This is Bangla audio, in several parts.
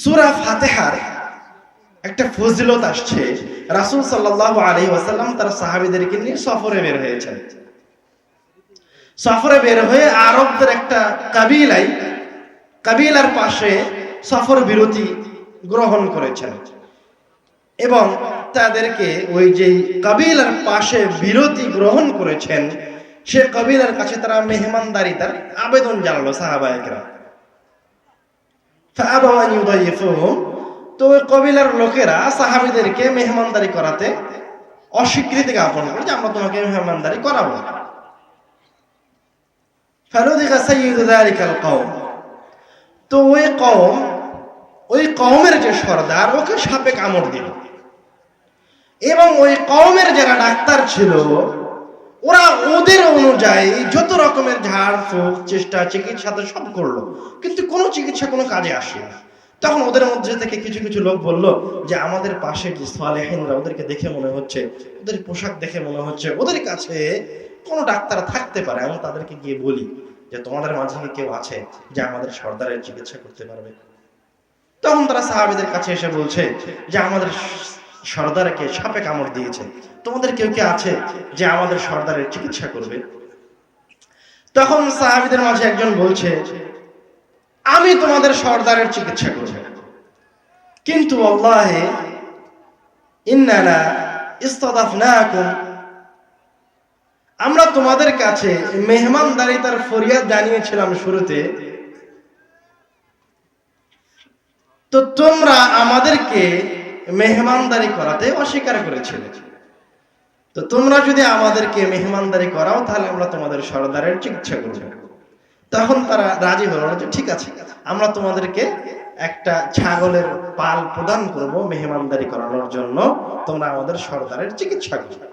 সুরা ফাতেহার একটা ফজিলত আসছে। রাসুল সাল্লাহ আলী ওয়াসাল্লাম তার সাহাবিদেরকে নিয়ে সফরে বের হয়েছেন। সফরে বের হয়ে আরবদের একটা কাবিলাই কাবিলার পাশে সফর বিরতি গ্রহণ করেছেন এবং তাদেরকে ওই যে কাবিলার পাশে বিরতি গ্রহণ করেছেন, সে কবিলার কাছে তারা মেহমানদারি, তার আবেদন জানালো সাহাবায়করা তো ওই কবিলার লোকেরা সাহাবিদেরকে মেহমানদারি করাতে অস্বীকৃতি জ্ঞাপন করে যে আমরা তোমাকে মেহমানদারি করাবো। তো ওই কওম, ওই কওমের যে সর্দার, ওকে সাপে কামড় দিল। এবং ওই কওমের যারা ডাক্তার ছিল ওরা ওদের অনুযায়ী যত রকমের ঝাড়, ফুক, চেষ্টা, চিকিৎসা তো সব করল। কিন্তু কোনো চিকিৎসা কোনো কাজে আসে না তখন ওদের মধ্যে থেকে কিছু কিছু লোক বলল যে, আমাদের পাশে যে সালেহিনরা, ওদেরকে দেখে মনে হচ্ছে, ওদের পোশাক দেখে মনে হচ্ছে, ওদের কাছে কোনো ডাক্তার থাকতে পারে। আমি তাদেরকে গিয়ে বলি যে, তোমাদের মাঝে কেউ আছে যে, আমাদের সর্দারের চিকিৎসা করতে পারবে? তখন তারা সাহাবিদের কাছে এসে বলছে যে, আমাদের সর্দারকে সাপে কামড় দিয়েছে। তোমাদের কেউ কি আছে যে আমাদের সর্দারের চিকিৎসা করবে? তখন সাহাবিদের মাঝে একজন বলছে, আমি তোমাদের সর্দারের চিকিৎসা করব। কিন্তু আল্লাহে, ইন্নানা ইস্তাদাফনাকুম। আমরা তোমাদের কাছে মেহমানদারিতার ফরিয়াদ জানিয়েছিলাম শুরুতে। তো তোমরা আমাদেরকে মেহমানদারি করাতে অস্বীকার করেছিলে। তো তোমরা যদি আমাদেরকে মেহমানদারি করাও, তাহলে আমরা তোমাদের সর্দারের চিকিৎসা করব। তখন তারা রাজি হলো না যে, ঠিক আছে, আমরা তোমাদেরকে একটা ছাগলের পাল প্রদান করব মেহমানদারি করানোর জন্য। তোমরা আমাদের সর্দারের চিকিৎসা করবে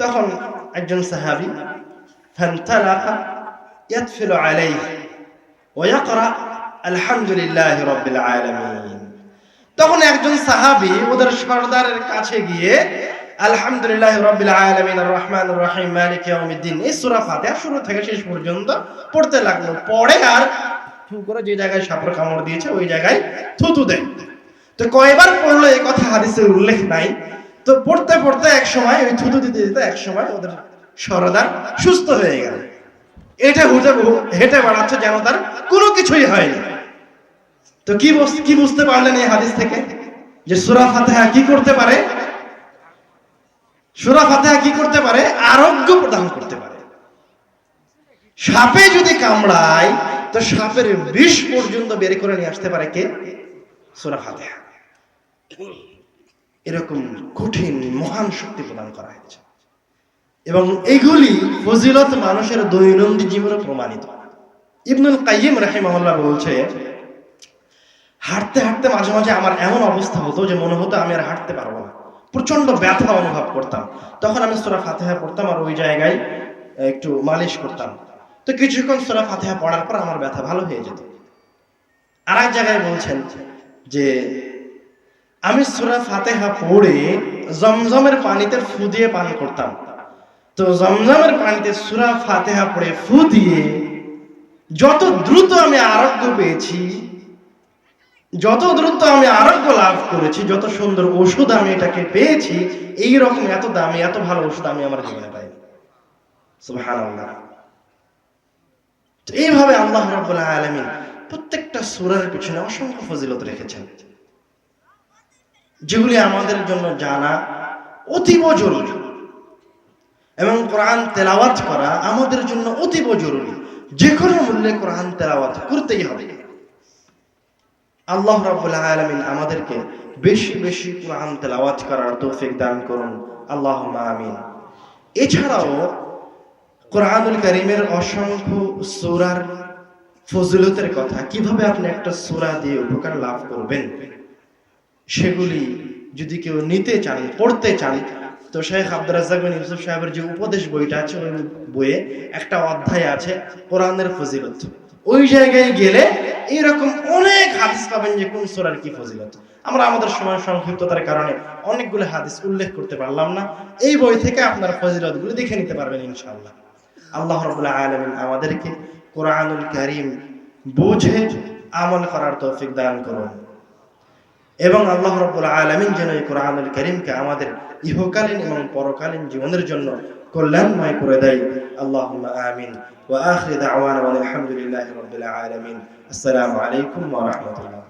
তখন একজন সাহাবি আলাইহি ওয়া ইয়াকরা আলহামদুলিল্লাহি রাব্বিল আলামিন। তখন একজন সাহাবি ওদের সর্দারের কাছে গিয়ে, আলহামদুলিল্লাহ রাব্বিল আলামিন আর রহমানির রহিম, মালিক ইয়াউমিদ্দিন। এই সূরা ফাতিহা শুরু থেকে শেষ পর্যন্ত পড়তে লাগল। পড়ে আর ফু করে যে জায়গায় সাপের কামড় দিয়েছে, ওই জায়গায় থুতু দেয়। তো কয়বার পড়ল এই কথা হাদিসে উল্লেখ নাই। তো পড়তে পড়তে এক সময়, ওই থুতু দিতে দিতে এক সময় ওদের সরদার সুস্থ হয়ে গেল। এটা হুটে হেঁটে বেড়াচ্ছে যেন তার কোনো কিছুই হয়নি। তো কি কি বুঝতে পারলেন এই হাদিস থেকে? যে সূরা ফাতিহা কি করতে পারে? সূরা ফাতিহা কি করতে পারে? আরোগ্য প্রদান করতে পারে। সাপে যদি কামড়ায়, তো সাপের বিষ পর্যন্ত বের করে নিয়ে আসতে পারে কে? সূরা ফাতিহা। এরকম কঠিন, মহান শক্তি প্রদান করা হয়েছে। এবং এগুলি ফজিলত মানুষের দৈনন্দিন জীবনে প্রমাণিত। ইবনুল কাইয়িম রাহিমাহুল্লাহ বলছে হাঁটতে হাঁটতে মাঝে মাঝে আমার এমন অবস্থা হতো যে মনে হতো আমি আর হাঁটতে পারব না। প্রচণ্ড ব্যথা অনুভব করতাম। তখন আমি সুরা ফাতেহা পড়তাম আর ওই জায়গায় একটু মালিশ করতাম। তো কিছুক্ষণ সুরা ফাতেহা পড়ার পর আমার ব্যথা ভালো হয়ে যেত। আর এক জায়গায় বলছেন যে, আমি সুরা ফাতেহা পড়ে জমজমের পানিতে ফু দিয়ে পান করতাম। তো জমজমের পানিতে সুরা ফাতেহা পড়ে ফু দিয়ে যত দ্রুত আমি আরোগ্য পেয়েছি যত দ্রুত আমি আরোগ্য লাভ করেছি, যত সুন্দর ওষুধ আমি এটাকে পেয়েছি, এই রকম এত দামি, এত ভালো ওষুধ আমি আমার জীবনে পাইনি। এইভাবে আল্লাহ রাব্বুল প্রত্যেকটা সূরার পিছনে অসংখ্য ফজিলত রেখেছেন। যেগুলি আমাদের জন্য জানা অতীব জরুরি। এবং কোরআন তেলাওয়াত করা আমাদের জন্য অতীব জরুরি। যে কোনো মূল্যে কোরআন তেলাওয়াত করতেই হবে। আল্লাহ রাব্বুল আলামিন আমাদেরকে বেশি বেশি কোরআন তেলাওয়াত করার তৌফিক দান করুন। আল্লাহুম্মা আমিন। এছাড়াও কোরআনুল করিমের অসংখ্য সূরার ফজিলতের কথা, কীভাবে আপনি একটা সূরা দিয়ে উপকার লাভ করবেন, সেগুলি যদি কেউ নিতে চান, পড়তে চান, তো শেখ আব্দুর রাজ্জাক বিন ইউসুফ সাহেবের যে উপদেশ বইটা আছে, ওই বইয়ে একটা অধ্যায় আছে কোরআনের ফজিলত। ওই জায়গায় গেলে এরকম অনেক হাদিস পাবেন যে কোন সোরার কি ফজিলত। আমরা আমাদের সময় সংক্ষিপ্ততার কারণে অনেকগুলো হাদিস উল্লেখ করতে পারলাম না। এই বই থেকে আপনার ফজিলতগুলো দেখে নিতে পারবেন ইনশাল্লাহ আল্লাহ রবুল্লাহ আলমিন আমাদেরকে কোরআনুল করিম বুঝে আমল করার তৌফিক দান করুন। এবং আল্লাহ রব্বুল আলমিন যেন এই কোরআনুল করিমকে আমাদের ইহকালীন এবং পরকালীন জীবনের জন্য কল্যাণময় করে দেয়। আল্লাহ আমিন। ওয়া আখির দাওয়ানা আলহামদুলিল্লাহি রাব্বিল আলামিন। আসসালামু আলাইকুম ওয়া রাহমাতুল্লাহ।